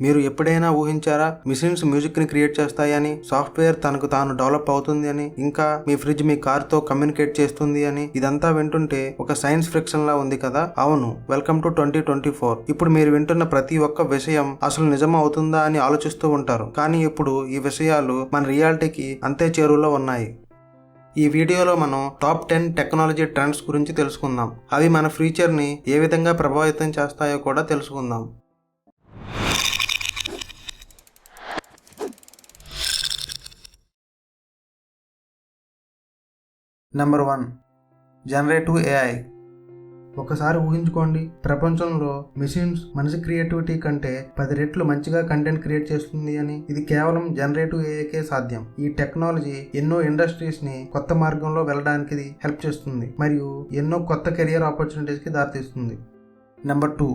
మీరు ఎప్పుడైనా ఊహించారా మిషన్స్ మ్యూజిక్ని క్రియేట్ చేస్తాయని సాఫ్ట్వేర్ తనకు తాను డెవలప్ అవుతుంది అని? ఇంకా మీ ఫ్రిడ్జ్ మీ కార్తో కమ్యూనికేట్ చేస్తుంది అని? ఇదంతా వింటుంటే ఒక సైన్స్ ఫ్రిక్షన్ లా ఉంది కదా? అవును. Welcome to twenty twenty four. ఇప్పుడు మీరు వింటున్న ప్రతి ఒక్క విషయం అసలు నిజం అవుతుందా అని ఆలోచిస్తూ ఉంటారు. కానీ ఇప్పుడు ఈ విషయాలు మన రియాలిటీకి అంతే చేరువలో ఉన్నాయి. ఈ వీడియోలో మనం టాప్ టెన్ టెక్నాలజీ ట్రెండ్స్ గురించి తెలుసుకుందాం. అవి మన ఫ్యూచర్ని ఏ విధంగా ప్రభావితం చేస్తాయో కూడా తెలుసుకుందాం. నెంబర్ వన్ జనరేటివ్ ఏఐ ఒకసారి ఊహించుకోండి ప్రపంచంలో మెషిన్స్ మనిషి క్రియేటివిటీ కంటే పది రెట్లు మంచిగా కంటెంట్ క్రియేట్ చేస్తుంది అని. ఇది కేవలం జనరేటివ్ ఏఐకే సాధ్యం. ఈ టెక్నాలజీ ఎన్నో ఇండస్ట్రీస్ని కొత్త మార్గంలో వెళ్ళడానికి ఇది హెల్ప్ చేస్తుంది మరియు ఎన్నో కొత్త కెరియర్ ఆపర్చునిటీస్కి దారితీస్తుంది. Number two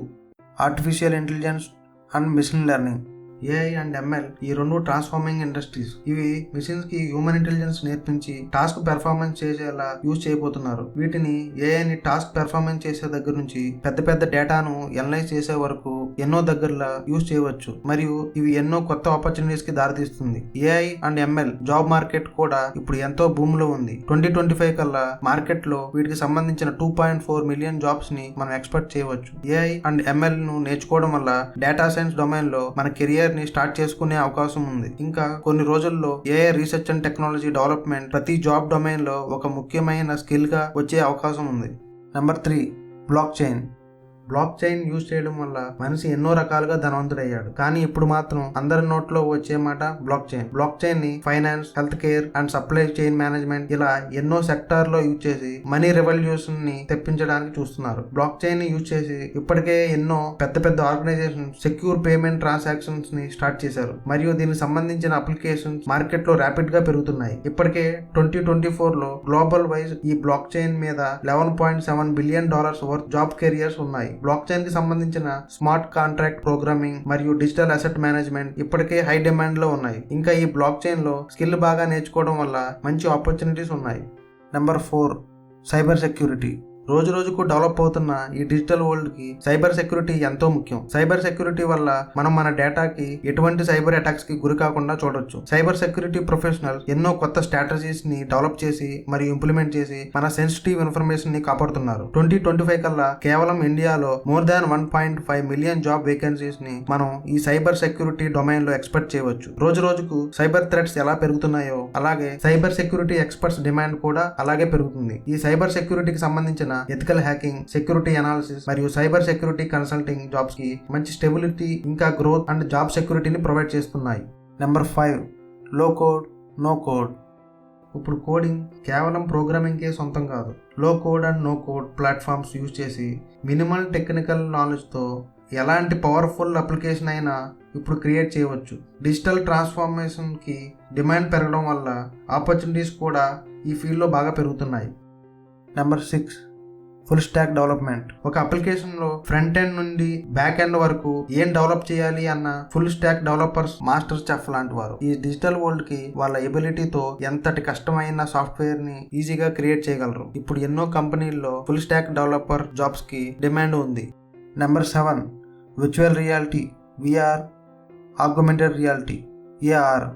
artificial intelligence and machine learning AI and ML ఈ రెండు ట్రాన్స్ఫార్మింగ్ ఇండస్ట్రీస్ ఇవి మిషన్స్కి హ్యూమన్ ఇంటెలిజెన్స్ నేర్పించి టాస్క్ పెర్ఫార్మెన్స్ చేసేలా యూజ్ చేయబోతున్నారు. వీటిని ఏఐని టాస్క్ పెర్ఫార్మెన్స్ చేసే దగ్గర నుంచి పెద్ద పెద్ద డేటాను ఎనలైజ్ చేసే వరకు ఎన్నో దగ్గరలా యూజ్ చేయవచ్చు. మరియు ఇవి ఎన్నో కొత్త ఆపర్చునిటీస్కి దారితీస్తుంది. AI and ML job market కూడా ఇప్పుడు ఎంతో భూమిలో ఉంది. ట్వంటీ ట్వంటీ ఫైవ్ కల్లా మార్కెట్లో వీటికి సంబంధించిన టూ పాయింట్ ఫోర్ మిలియన్ జాబ్స్ని మనం ఎక్స్పెక్ట్ చేయవచ్చు. ఏఐ అండ్ ఎంఎల్ను నేర్చుకోవడం వల్ల డేటా సైన్స్ డొమైన్లో మన కెరియర్ ని స్టార్ట్ చేసుకునే అవకాశం ఉంది. ఇంకా కొన్ని రోజుల్లో AI research and technology development ప్రతి జాబ్ డొమైన్లో ఒక ముఖ్యమైన స్కిల్గా వచ్చే అవకాశం ఉంది. Number three blockchain blockchain use చేయడం వల్ల మనిషి ఎన్నో రకాలుగా ధనవంతుడయ్యాడు. కానీ ఇప్పుడు మాత్రం అందరి నోట్లో వచ్చే మాట బ్లాక్ చైన్ బ్లాక్ చైన్ని finance health care and supply chain management ఇలా ఎన్నో సెక్టార్లో యూజ్ చేసి మనీ రెవల్యూషన్ని తెప్పించడానికి చూస్తున్నారు. బ్లాక్ చైన్ని యూజ్ చేసి ఇప్పటికే ఎన్నో పెద్ద పెద్ద ఆర్గనైజేషన్ సెక్యూర్ పేమెంట్ ట్రాన్సాక్షన్స్ని స్టార్ట్ చేశారు. మరియు దీనికి సంబంధించిన అప్లికేషన్స్ మార్కెట్లో ర్యాపిడ్గా పెరుగుతున్నాయి. ఇప్పటికే ట్వంటీ ట్వంటీ ఫోర్లో గ్లోబల్ వైజ్ ఈ బ్లాక్ చైన్ మీద eleven point seven billion dollars worth job careers ఉన్నాయి. బ్లాక్ చైన్కి సంబంధించిన స్మార్ట్ కాంట్రాక్ట్ ప్రోగ్రామింగ్ మరియు డిజిటల్ అసెట్ మేనేజ్మెంట్ ఇప్పటికే హై డిమాండ్లో ఉన్నాయి. ఇంకా ఈ బ్లాక్ చైన్లో స్కిల్ బాగా నేర్చుకోవడం వల్ల మంచి ఆపర్చునిటీస్ ఉన్నాయి. నెంబర్ ఫోర్ సైబర్ సెక్యూరిటీ రోజు రోజుకు డెవలప్ అవుతున్న ఈ డిజిటల్ వరల్డ్కి సైబర్ సెక్యూరిటీ ఎంతో ముఖ్యం. సైబర్ సెక్యూరిటీ వల్ల మనం మన డేటాకి ఎటువంటి సైబర్ అటాక్స్కి గురి కాకుండా చూడొచ్చు. సైబర్ సెక్యూరిటీ ప్రొఫెషనల్ ఎన్నో కొత్త స్ట్రాటజీస్ని డెవలప్ చేసి మరియు ఇంప్లిమెంట్ చేసి మన సెన్సిటివ్ ఇన్ఫర్మేషన్ని కాపాడుతున్నారు. ట్వంటీ ట్వంటీ ఫైవ్ కల్లా కేవలం ఇండియాలో more than one point five million job వేకెన్సీస్ని మనం ఈ సైబర్ సెక్యూరిటీ డొమైన్లో ఎక్స్పెక్ట్ చేయవచ్చు. రోజు రోజుకు సైబర్ థ్రెట్స్ ఎలా పెరుగుతున్నాయో అలాగే సైబర్ సెక్యూరిటీ ఎక్స్పర్ట్స్ డిమాండ్ కూడా అలాగే పెరుగుతుంది. ఈ సైబర్ సెక్యూరిటీకి సంబంధించిన ఎథికల్ హ్యాకింగ్ సెక్యూరిటీ అనాలిసిస్ మరియు సైబర్ సెక్యూరిటీ కన్సల్టింగ్ జాబ్స్కి మంచి స్టెబిలిటీ ఇంకా గ్రోత్ అండ్ జాబ్ సెక్యూరిటీని ప్రొవైడ్ చేస్తున్నాయి. నెంబర్ ఫైవ్లో కోడ్ నో కోడ్ ఇప్పుడు కోడింగ్ కేవలం ప్రోగ్రామింగ్కే సొంతం కాదు. Low code and no code platforms use చేసి మినిమల్ టెక్నికల్ నాలెడ్జ్తో ఎలాంటి పవర్ఫుల్ అప్లికేషన్ అయినా ఇప్పుడు క్రియేట్ చేయవచ్చు. డిజిటల్ ట్రాన్స్ఫార్మేషన్కి డిమాండ్ పెరగడం వల్ల ఆపర్చునిటీస్ కూడా ఈ ఫీల్డ్లో బాగా పెరుగుతున్నాయి. Number six full stack development. ఒక అప్లికేషన్లో ఫ్రంట్ ఎండ్ నుండి బ్యాక్ ఎండ్ వరకు ఏం డెవలప్ చేయాలి అన్న full stack developers master chef లాంటి వారు. ఈ డిజిటల్ వరల్డ్కి వాళ్ళ ఎబిలిటీతో ఎంతటి కష్టమైన సాఫ్ట్వేర్ని ఈజీగా క్రియేట్ చేయగలరు. ఇప్పుడు ఎన్నో కంపెనీల్లో ఫుల్ స్టాక్ డెవలపర్ జాబ్స్కి డిమాండ్ ఉంది. Number seven virtual reality VR augmented reality AR.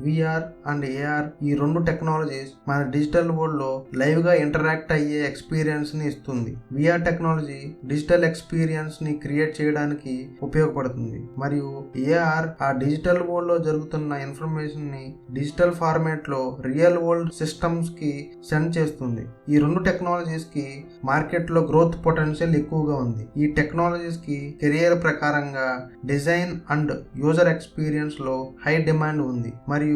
VR and AR ఈ రెండు టెక్నాలజీస్ మన డిజిటల్ వరల్డ్లో లైవ్గా ఇంటరాక్ట్ అయ్యే ఎక్స్పీరియన్స్ని ఇస్తుంది. విఆర్ టెక్నాలజీ డిజిటల్ ఎక్స్పీరియన్స్ని క్రియేట్ చేయడానికి ఉపయోగపడుతుంది. మరియు ఏఆర్ ఆ డిజిటల్ వరల్డ్లో జరుగుతున్న ఇన్ఫర్మేషన్ని డిజిటల్ ఫార్మేట్లో రియల్ వరల్డ్ సిస్టమ్స్కి సెండ్ చేస్తుంది. ఈ రెండు టెక్నాలజీస్కి మార్కెట్లో గ్రోత్ పొటెన్షియల్ ఎక్కువగా ఉంది. ఈ టెక్నాలజీస్కి కెరియర్ ప్రకారంగా డిజైన్ అండ్ యూజర్ ఎక్స్పీరియన్స్లో హై డిమాండ్ ఉంది. మరియు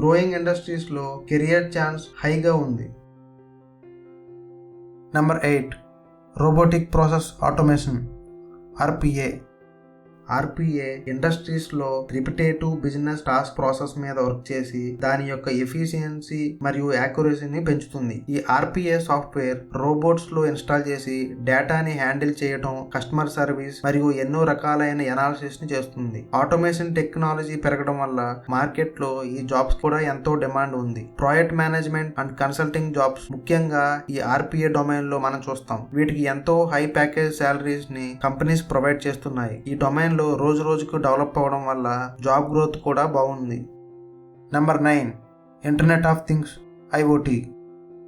గ్రోయింగ్ ఇండస్ట్రీస్లో కెరియర్ ఛాన్స్ హైగా ఉంది. Number eight robotic process automation RPA RPA ఇండస్ట్రీస్లో repetitive business task process మీద వర్క్ చేసి దాని యొక్క ఎఫిషియన్సీ మరియు యాక్యురసీని పెంచుతుంది. ఈ ఆర్పిఏ సాఫ్ట్వేర్ రోబోట్స్లో ఇన్స్టాల్ చేసి డేటాని హ్యాండిల్ చేయడం కస్టమర్ సర్వీస్ మరియు ఎన్నో రకాలైన ఎనాలిసిస్ని చేస్తుంది. ఆటోమేషన్ టెక్నాలజీ పెరగడం వల్ల మార్కెట్లో ఈ జాబ్స్ కూడా ఎంతో డిమాండ్ ఉంది. Project management and consulting jobs ముఖ్యంగా ఈ ఆర్పిఏ డొమైన్లో మనం చూస్తాం. వీటికి ఎంతో హై ప్యాకేజ్ శాలరీస్ని కంపెనీస్ ప్రొవైడ్ చేస్తున్నాయి. ఈ డొమైన్ డిమాండ్ రోజు రోజుకు డెవలప్ అవ్వడం వల్ల జాబ్ గ్రోత్ కూడా బాగుంది. Number nine internet of things IoT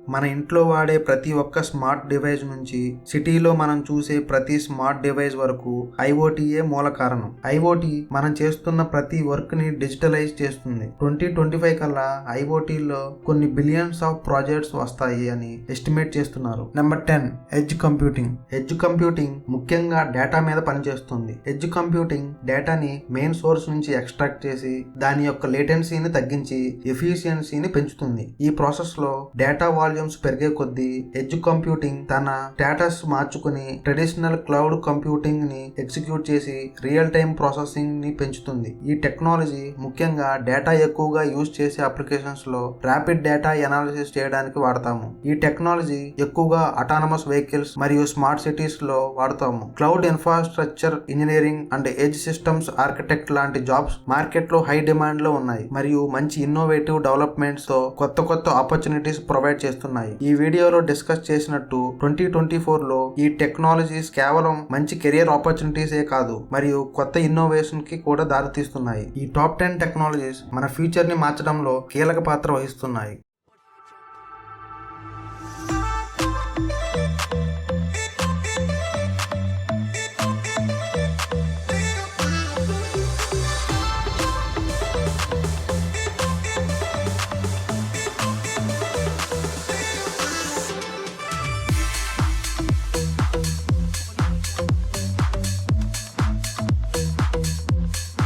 మన ఇంట్లో వాడే ప్రతి ఒక్క స్మార్ట్ డివైస్ నుంచి సిటీలో మనం చూసే ప్రతి స్మార్ట్ డివైస్ వరకు ఐఓటీయే మూల కారణం. ఐఓటీ మనం చేస్తున్న ప్రతి వర్క్ని డిజిటలైజ్ చేస్తుంది. ట్వంటీ ట్వంటీ ఫైవ్ కల్లా ఐఓటీలో కొన్ని బిలియన్స్ ఆఫ్ ప్రాజెక్ట్స్ వస్తాయి అని ఎస్టిమేట్ చేస్తున్నారు. Number ten edge computing. Edge computing ముఖ్యంగా డేటా మీద పనిచేస్తుంది. ఎడ్జ్ కంప్యూటింగ్ డేటాని మెయిన్ సోర్స్ నుంచి ఎక్స్ట్రాక్ట్ చేసి దాని యొక్క లేటెన్సీని తగ్గించి ఎఫిషియన్సీని పెంచుతుంది. ఈ ప్రాసెస్లో డేటా వాల్యూమ్స్ పెరిగే కొద్దీ ఎడ్జ్ కంప్యూటింగ్ తన స్టేటస్ మార్చుకుని ట్రెడిషనల్ క్లౌడ్ కంప్యూటింగ్ని ఎగ్జిక్యూట్ చేసి రియల్ టైం ప్రాసెసింగ్ని పెంచుతుంది. ఈ టెక్నాలజీ ముఖ్యంగా డేటా ఎక్కువగా యూజ్ చేసే అప్లికేషన్స్లో ర్యాపిడ్ డేటా ఎనాలిసిస్ చేయడానికి వాడతాము. ఈ టెక్నాలజీ ఎక్కువగా అటానమస్ వెహికల్స్ మరియు స్మార్ట్ సిటీస్లో వాడతాము. Cloud infrastructure engineering and edge systems architect లాంటి జాబ్స్ మార్కెట్లో హై డిమాండ్లో ఉన్నాయి. మరియు మంచి ఇన్నోవేటివ్ డెవలప్మెంట్స్తో కొత్త కొత్త ఆపర్చునిటీస్ ప్రొవైడ్ చేస్తున్నాయి. ఈ వీడియోలో డిస్కస్ చేసినట్టు ట్వంటీ ట్వంటీ ఫోర్లో ఈ టెక్నాలజీస్ కేవలం మంచి కెరియర్ ఆపర్చునిటీసే కాదు మరియు కొత్త ఇన్నోవేషన్కి కూడా దారితీస్తున్నాయి. ఈ టాప్ టెన్ టెక్నాలజీస్ మన ఫ్యూచర్ని మార్చడంలో కీలక పాత్ర వహిస్తున్నాయి.